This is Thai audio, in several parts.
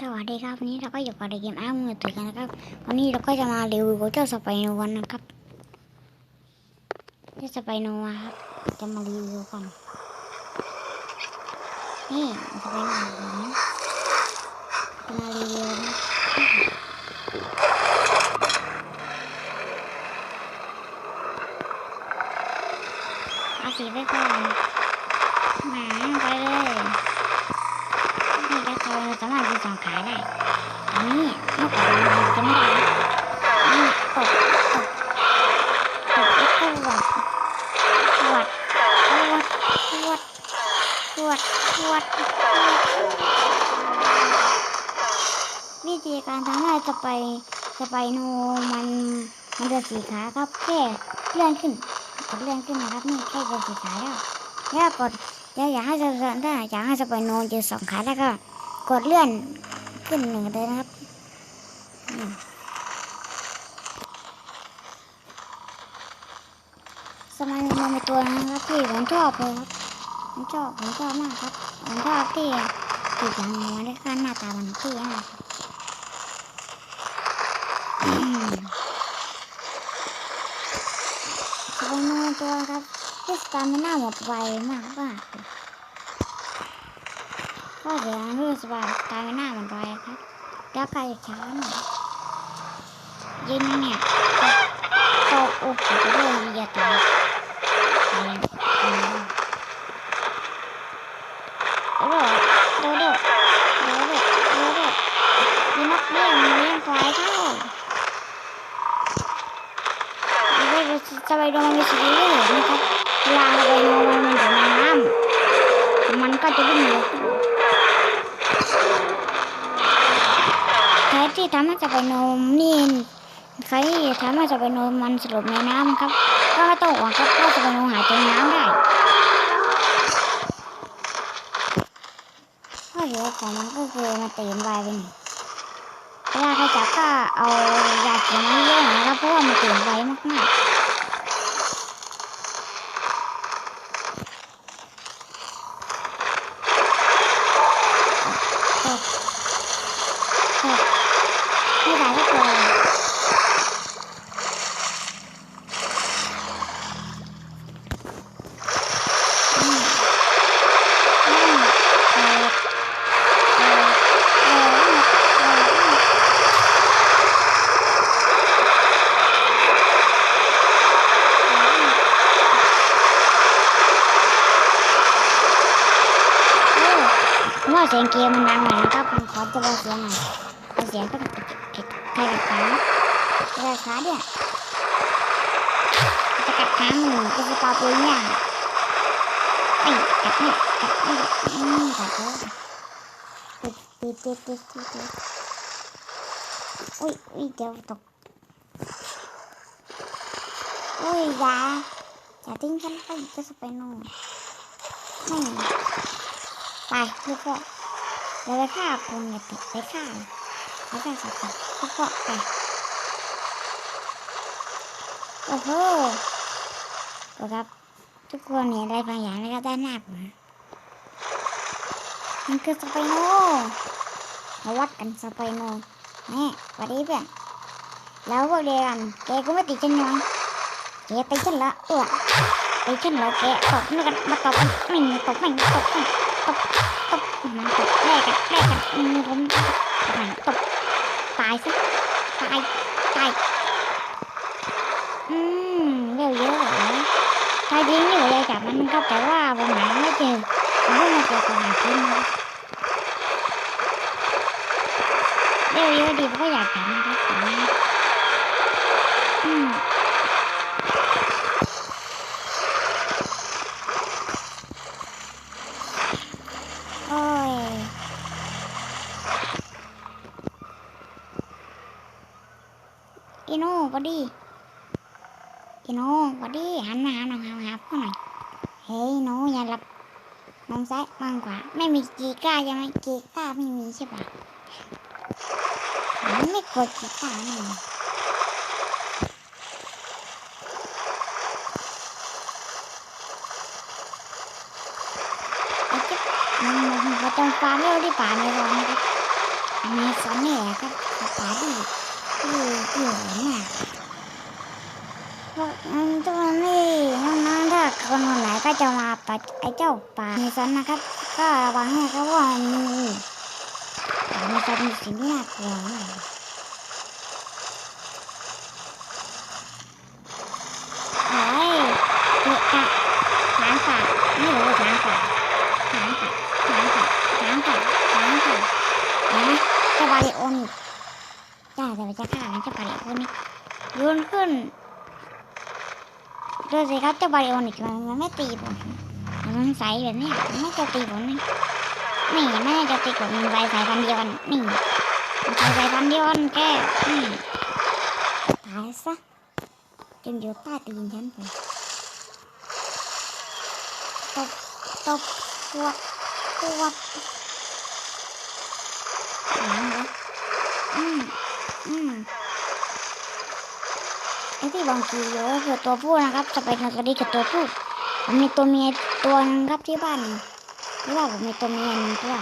สวัสดีครับวันนี้เราก็อยู่กับเกมอ้ามือถือกันนะครับวันนี้เราก็จะมารีวิวเจ้าสไปโนวันนะครับเจ้าสไปโนวาครับจะมารีวิวก่อนนี่สไปโนวานะจะมารีวิวนะเอาสีไปก่อนหมาไปเลยนี่ก็คือสามารถมีสองขาได้ อั นนี้เมื่อก่อนเรจะได้นะนี่ตกตกตกแล้วก็วัดวัดวัดวัดวัดวัดวิธีการทำให้สไปสไปโนมันมันจะสีขาครับแค่เลื่อนขึ้นกดเลื่อนขึ้นนะครับนี่แค่จะสีขาแล้วแล้วกดแล้วอยากให้สไปถ้าอยากให้สไปโนเจอสองขาแล้วก็กดเลื่อนขึ้นหนึ่งเลยนะครับ อืมสมัยมันเป็นตัวนะครับที่ผมชอบเลยครับผมชอบผมชอบมากครับผมชอบที่ติดหลังหัวและก็หน้าตามันเท่มากครับอืมสมันี้เป็นตัวครับที่สตาร์ม่น่าหมดไวมากมากก็เดี๋ยวรู้สึกว่าสตาร์ม่น่าหมดไวครับแล้วใครจะช้าหน่อย ยิงเนี่ยตกโอ้โหจะได้อย่าตายตายอืมโดดโดดโดดโดดโดดโดดมีนกเลี้ยงเลี้ยงควายเข้าไม่ได้จะไปโดนมัน ใครับเวลาเราไปโดนมันมันอยู่ในน้ำมันจะวิ่งหนีใครที่ทำให้จะไปโน้มมันสลบในน้ำครับ ก็ไม่ต้องหวังครับก็จะไปโนมหายใจในน้ำได้ข้อเสียของมันก็คือมันตื่นไวไปหน่อยเวลาใครจับก็เอายาเขียวมาเยอะหน่อยนะครับเพราะว่ามันตื่นไวมากๆตบตบไม่ได้ก็ตัวอืมอืมเออเออเออเออ ผมว่าเสียงเกมมันดังหน่อย นะครับผมขอจะเบาเสียงหน่อยเอาเสียงต้องใครกัดขาจะกัดขาเนี่ยจะกัดขาหนึ่งจะสตอปืน เนี่ยไอ้กัดเนี่ยกัดนี่อืมกัดเลยติดติดติดติดติดติดอุ้ยอุ้ยเดี๋ยวตกอุ้ยอย่าอย่าทิ้งฉันไปจะสไปโน่ไม่ไปลูกอเราไปฆ่าคนอย่าติดไปฆ่าไปฆ่าสัตว์ลูกพ่อไปโอ้โหก็ครับ ทุกคนเห็นอะไรบางอย่างนะครับด้านหน้าผมมันคือสไปโนมาวัดกันสไปโนนี่วัสดีเพื่อนแล้วพวกเดียกันแกก็ไม่ติดฉันยังแกตีฉันละเออตีฉันละแกตบนี่กันมาตบกันไม่ตบไม่ตบไม่ตบ มันตกแลกกันแลกกันอืมผมหันตกตายสิตายตายอืมเร็วเยอะเลยตายิงอยู่เลยจับมันก็แต่ว่าผมหาไม่เจอผมเพิ่งมาเจอกับหาทิ้งนะครับเร็วเยอะดีผมก็อยากจับนะครับแต่ว่าอืมโอ้ย อีโน่พอดีอีโน่พอดีหันมาหาหน่อยหาหาพ่อหน่อยเฮ้ยโน่อย่าหลับมองซ้ายมองขวาไม่มีกีก้าใช่ไหมกีก้าไม่มีใช่ปะมันไม่กดกีก้าไม่มีไอ้เจ๊บมันต้องฟาร์มเร็วที่ป่าในร้อนนะครับมีสอนเนี่ยครับป๋าดี คือเกี่ยวเนี่ยพวกอืมตัวนี้น้องๆถ้าคนคนไหนก็จะมาปัดไอ้เจ้าป่ามีสันนะครับ ก็ระวังให้เขาว่ามีมันจะมีสิ่งที่น่ากลัวมากเฮ้ยเกะกะช้างป่าไม่รู้ช้างป่าช้างป่าช้างป่าช้างป่าช้างป่าเห็นไหมเจ้าบาริโอนี่จ้าแต่ว่าจะฆ่ามันเจ้าบาริโอนี่โยน ขึ้นดูสิครับเจ้าบาริโอนี่มันมันไม่ตีผมมันใสแบบนี้มันไม่จะตีผมนี่นี่แม่จะตีผมมันใสสายพันเดียวกันนี่มันใสสายพันเดียวกันแกนี่ตายซะจนอยู่ใต้ตีนฉันไปตบตบปวดปวดอืมอืม ไอ้ที่บางทีเยอะคือตัวผู้นะครับ จะเป็นกระดิกับตัวผู้ผมมีตัวเมียตัวนึงครับที่บ้านหรือว่าผมมีตัวเมียหนึ่งตัว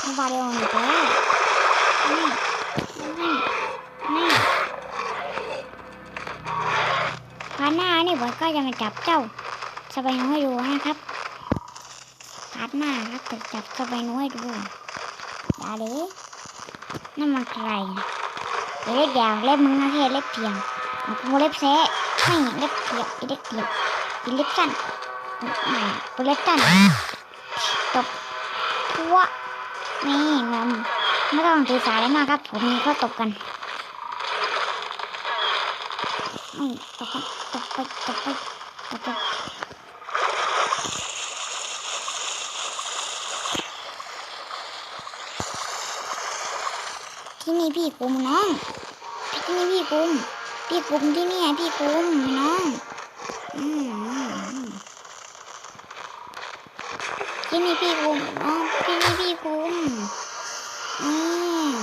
ไม่บาเดียวหนึ่งตัวนี่นี่นี่พาหน้านี่ผมก็จะมาจับเจ้าสบายน้อยให้ดูนะครับ พาร์ทหน้าครับจะจับสบายน้อยให้ดูอย่าเลยนั่นมันใครเล็กยาวเล็บมึงนะแค่เล็บเพียงมันกูเล็บแซะไม่เล็บเพียงอีเล็บเพียงอีเล็บสั้นไม่กูเล็บสั้นตบพัวนี่มันไม่ต้องถือสายเลยมากครับ ผมมีก็ตบกันไม่ตบกันตบไปตบไปตบไป พี่กุมน้องที่นี่พี่กุมพี่กุมที่นี่พี่กุมน้องอืมอืมอืมที่นี่พี่กุมน้องที่นี่พี่กุมอืม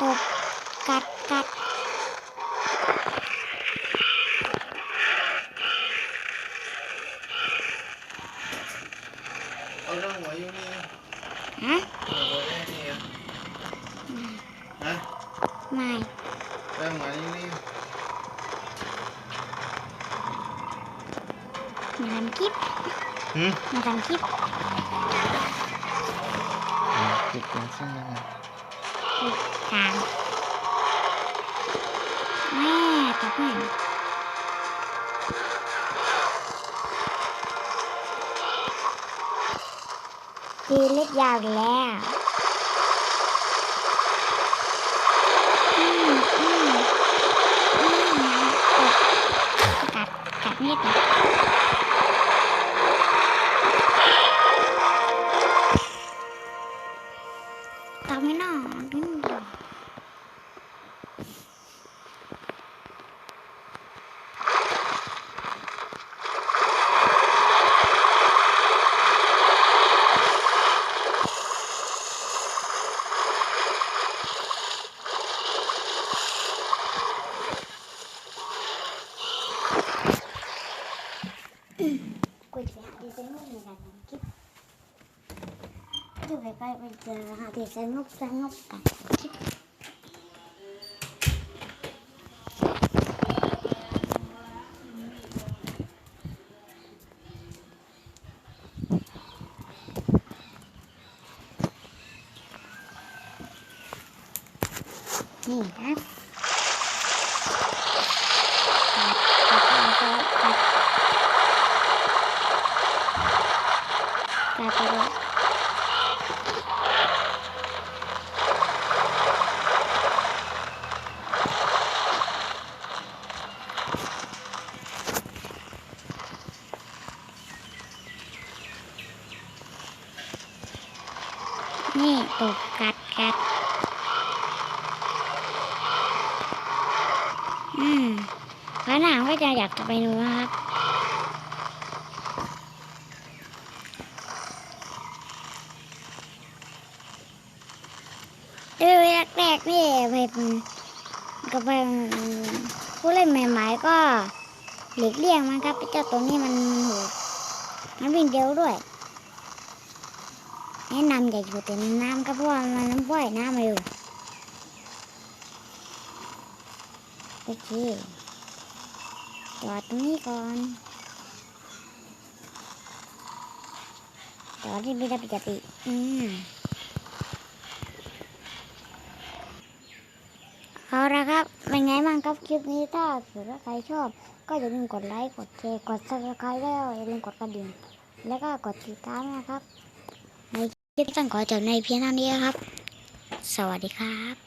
ตบกัดกัด เอาเรื่องหัวอยู่นี่ ฮะ หัวแม่นี่อะ ฮะไม่เรื่องหัวอยู่นี่มาทำคลิปหืมมาทำคลิปติดกันใช่ไหมทางแม่ตบแม่ตีเล็กยาวอีกแล้วอืมอืมอืมตบกั ดกั จะไปไปไปเจอหาดีไซน์งบสนุกกันคลิปนี่ครับตัดตัดตัดตัด กลายเป็นว่านี่ตูกกัดกัด อืม พระนางก็จะอยากจะไปดูนะครับดูแรกๆนี่แบบก็เป็นผู้เล่นใหม่ๆก็หลีกเลี่ยงมันครับเจ้าตัวนี้มันโหมันวิ่งเร็วด้วยแนะนำอย่าอยู่แต่ในน้ำครับเพราะว่ามันน้ำว่ายน้ำเร็วโอเค จอดตรงนี้ก่อนจอดที่ม่ได้ปกติอืมเอาละครับ เป็นไงบ้างครับคลิปนี้ถ้าเกิดว่าใครชอบ ก็อย่าลืมกดไลค์ กดแชร์ กด subscribe แล้วอย่าลืมกดกระดิ่ง แล้วก็กดติดตามนะครับ ในคลิปต้องขอจบในเพียงเท่านี้ครับ สวัสดีครับ